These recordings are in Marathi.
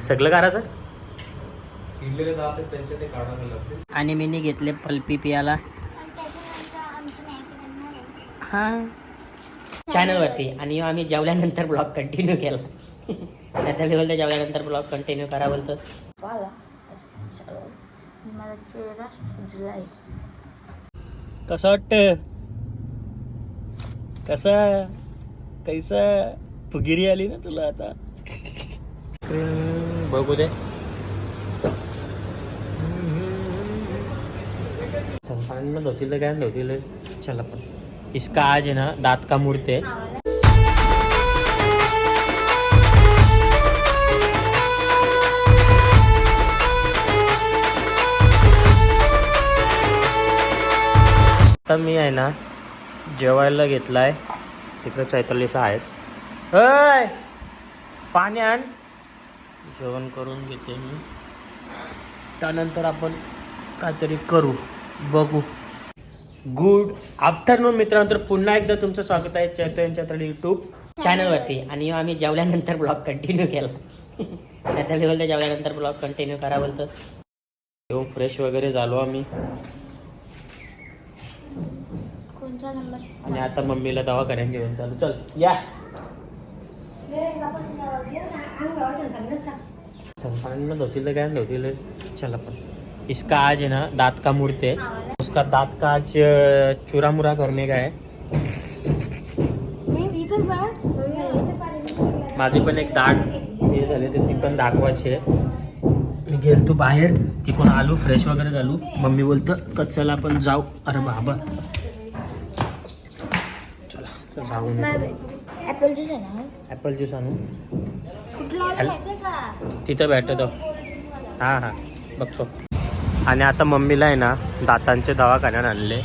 सगळं करायचं? आणि मी घेतले पल्पी पियाला. हा. चॅनलवरती आणि आम्ही जेवल्यानंतर ब्लॉग कंटिन्यू केला. आता बोलतो जेवल्यानंतर ब्लॉग कंटिन्यू करा बोलतो. कसं वाटतं? कसं? कैसा? फुगिरी आली ना तुला आता? बघू दे. पाणी धोतील काय धोतील? चल आपण इसका आज आहे ना दात का मुडते? आता मी आहे ना जेवायला घेतलाय. तिकडे चैतालीसा आहेत. अय पाणी आण. जेवण करून घेते मी. त्यानंतर आपण काहीतरी करू. बघू. गुड आफ्टरनून मित्रांनो तर पुन्हा एकदा तुमचं स्वागत आहे चैतो यांच्या यूट्यूब चॅनलवरती आणि आम्ही जेवल्यानंतर ब्लॉग कंटिन्यू केला. चैताली बोलतो जेवल्यानंतर ब्लॉग कंटिन्यू करा बोलतो. येऊन फ्रेश वगैरे झालो आम्ही. आणि आता मम्मीला दवाखान्यात घेऊन चालू. चल या. पानी धोतील काय धोतील चल अपन इसका आज है ना दांत का मूर्त है उसका दांत का आज अ, चूरा मुरा करने का है माझी पण एक दाढ हे झाले तर ती पण दाखवायची आहे मी गेल तू बाहेर तिकडून आलो फ्रेश वगैरे झालो मम्मी बोलतं का चल आपण जाऊ अरे बाबा चला तर जाऊ ऍपल ज्यूस आहे ना ॲपल ज्यूस आणू कुठला खाली. माहितीये का तिथं भेटतो हां हां. बघतो. आणि आता मम्मीला आहे ना दातांचे दवाखान्यात आणले.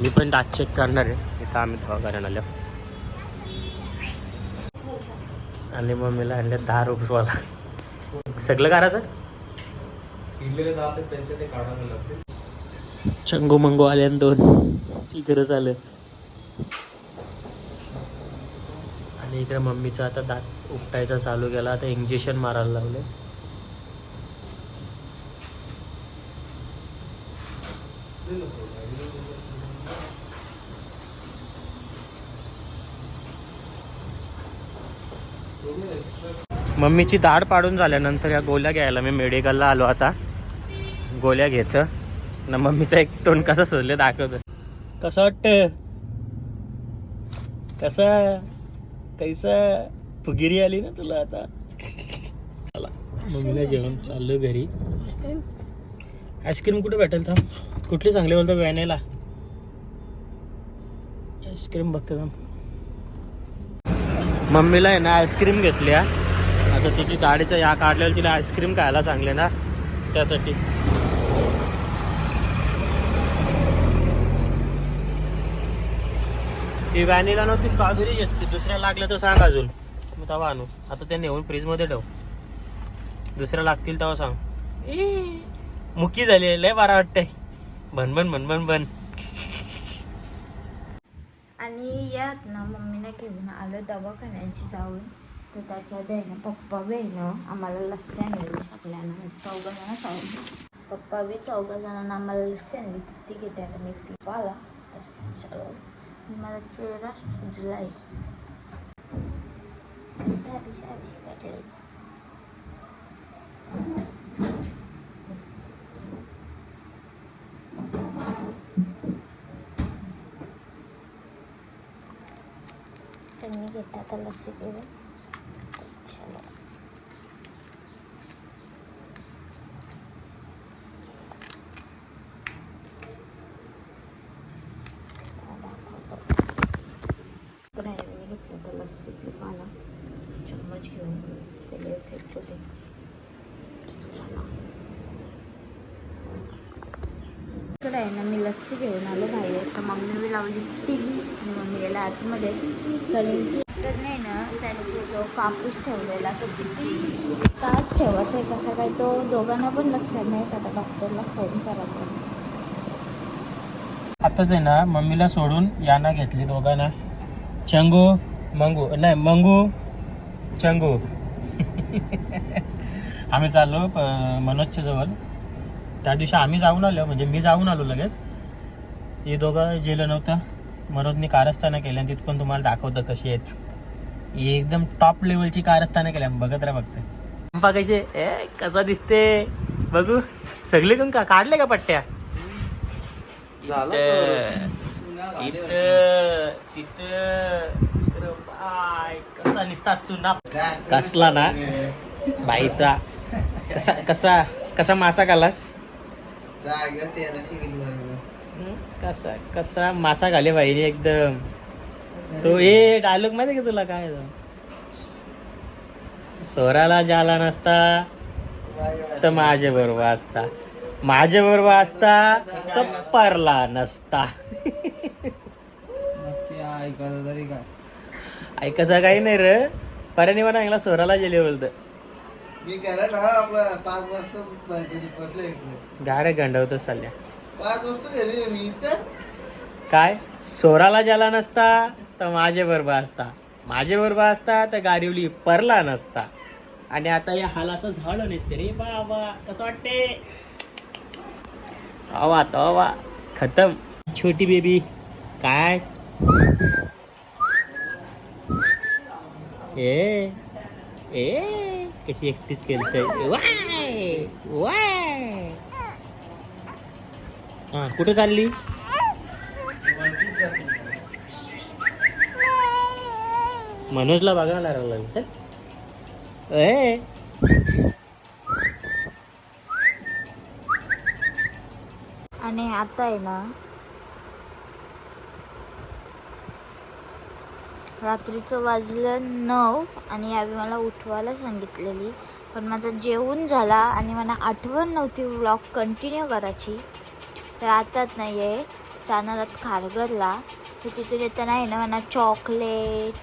मी पण दात चेक करणार आहे. इथं आम्ही दवाखान्यात आलो. आणि मम्मीला आणले दहा रुपयेवाला. सगळं करायचं? चंगू मंगू आले आणि दोन. इकडं झालं आणि इकडे मम्मीचा आता दात उपटायचा चालू केला आता इंजेक्शन मारायला लागले. मम्मीची दाढ पाडून झाल्यानंतर या गोळ्या घ्यायला मी मेडिकलला आलो आता. गोळ्या घेत. ना मम्मीचा एक तोंड कसं सोडले दाखवत. कसं वाटतं? कसं? कैसा फुगिरी आली ना तुला आता? चला. मम्मीला घेऊन चाललो घरी. आईस्क्रीम? कुठे भेटेल थांब. कुठली चांगली बोलतो व्हॅनेला. आईस्क्रीम बघतो थांब. मम्मीला आहे ना आईस्क्रीम घेतल्या आता तिची दाढीच्या या काढल्यावर तिला आईस्क्रीम खायला सांगले ना त्यासाठी. ही व्हॅनिला नव्हती स्ट्रॉबेरी दुसऱ्या लागल्या तर सांग अजून. मी तेव्हा आणू. आता ते नेऊन फ्रीजमध्ये ठेव. दुसऱ्या लागतील तेव्हा सांग. ए मुकी झाली. लय बारा वाटतंय. आहे भन बन आणि यात ना मम्मीने घेऊन आलो दवाखान्याची जाऊन. तर त्याच्यात आहे ना पप्पा बी ना आम्हाला लस्सी आणली सगळ्यांना म्हणजे चौघा जण सांगू पप्पा बी चौघा जणांना आम्हाला लस्सी आणली. ती घेते आता. मी पिपाला. तर चलो मला चेहरा सुजला आहे सारी सारी काढली त्यांनी घेतला आता लस्सी पिऊन चलो लस्सी चम्मच घेऊन त्याला इफेक्ट होते इकडे आहे ना मी लस्सी घेऊन आलो बाहेर. तर मम्मी मी लावली टी व्ही आणि मम्मी गेला आतमध्ये. कारण की तर नाही ना त्यांचे जो कापूस ठेवलेला तो किती तास ठेवायचा आहे कसा काय तो दोघांना पण लक्षात नाही आता डॉक्टरला फोन करायचा आताच आहे ना मम्मीला सोडून याना घेतली दोघांना. चंगू मंगू नाही मंगू चंगू. आम्ही चाललो प- मनोजच्या जवळ त्या दिवशी आम्ही जाऊन आलो म्हणजे मी जाऊन आलो लगेच. हे दोघं जेलं नव्हतं. मनोजने कारस्थानं केल्या तिथं पण तुम्हाला दाखवतं कशी आहेत. एकदम टॉप लेवलची कारस्थानं केल्या बघत राहा फक्त. पंपा कसे ए कसा दिसते? बघू. सगळे कोण का काढले का पट्ट्या? इथं इथं तिथं कसा निसता चुना. कसला ना? बाईचा. कसा कसा कसा मासा कालास हं? कसा कसा मासा घाले बाईने एकदम. तो ए डायलॉग माहिती का तुला काय? तो? स्वराला जाला नसता तर माझ्या बरोबर असता माझ्या बरोबर असता तर परला नसता ऐकायचं तरी काय? ऐकायचं काही नाही रे. पर्याने म्हणा ऐकला स्वराला गेले बोलत. मी आपला पाच वाजता गाड्या गंडवत चालल्या. पाच वाजता घरी मी. काय? सोराला ज्याला नसता तर माझे बरोबर असता. माझे बरोबर असता तर गाडीवली परला नसता. आणि आता या हाल असं झालं नसते रे बाबा. कसं वाटते? तवा तवा. खतम. छोटी बेबी काय? ए ए कशी एकटीच केलतय वाय वाय. हा कुठे चालली? मनोजला बघायला लागला ए. आणि आता आहे ना रात्रीचं वाजलं नऊ आणि यावेळी मला उठवायला सांगितलेली. पण माझं जेवण झाला आणि मला आठवण नव्हती व्लॉग कंटिन्यू करायची. तर आताच नाही आहे चानारात खारगरला तर तिथून येताना आहे ना मला chocolate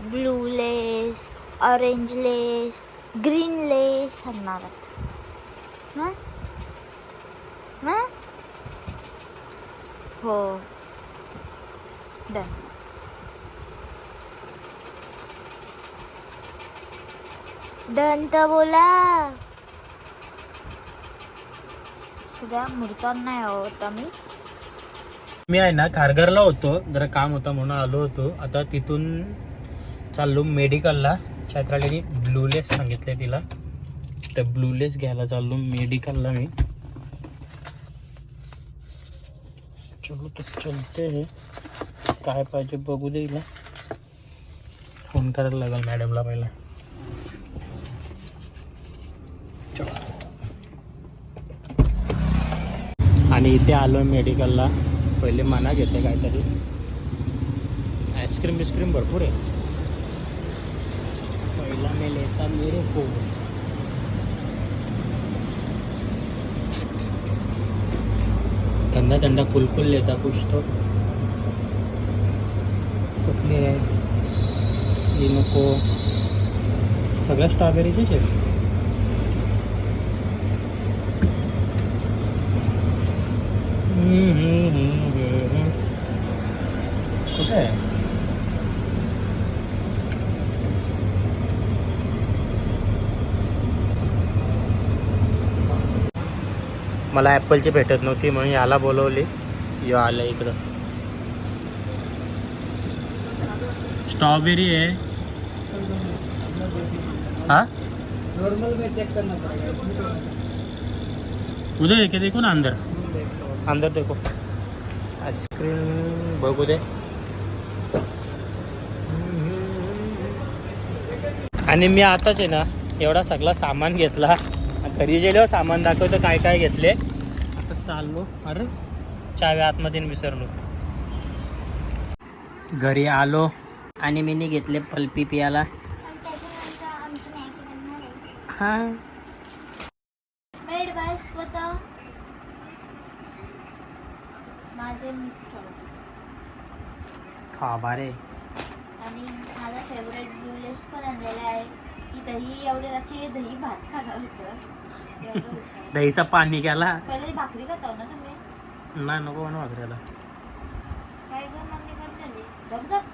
blue Lay's orange Lay's green Lay's आणणार हां? हां? हो. डन दंत बोला. सध्या मुहूर्तावर नाही आहोत आम्ही मी. आहे ना खारघरला होतो जरा काम होतं म्हणून आलो होतो. आता तिथून चाललो मेडिकलला. छात्रालीने ब्लूलेस सांगितले तिला. तर ब्लूलेस घ्यायला चाललो मेडिकलला मी. चलो तर चलते हे. काय पाहिजे बघू दे फोन करायला लागेल मॅडमला पहिला. आणि इथे आलो मेडिकलला. पहिले मना घेते काहीतरी. आईस्क्रीम बिस्क्रीम भरपूर आहे. पहिला मी लेता मेरे को. ठंडा ठंडा कुलकुल लेता कुछ तो कुठली आहे? इनको. नको सगळ्या स्ट्रॉबेरीचेच आहे कुठे आहे? मला ॲपलची भेटत नव्हती म्हणून याला बोलवली. यो आलं इकडं. स्ट्रॉबेरी आहे. हा? क्या देखो ना अंदर अंदर देखो। आईस्क्रीम बघू दे। आणि मी आताच आहे ना एवढा सगळा सामान घेतला. घरी गेल्यावर सामान दाखवतो काय काय घेतले. आता चाललो. अरे चावी आतमध्ये विसरलो. घरी आलो. आणि मी घेतले पल्पी पियाला. हा. माझे मिस्टर. थांबा रे. आणि माझा फेवरेट ब्लूलेस पण आणलेला आहे. की दही एवढे रात्री दही भात खाणार होतं. एवढं. दहीचा पाणी गेला पहिले भाकरी खाता ना तुम्ही? नाही नको म्हणू भाकऱ्याला काय ग मम्मी करते धबधब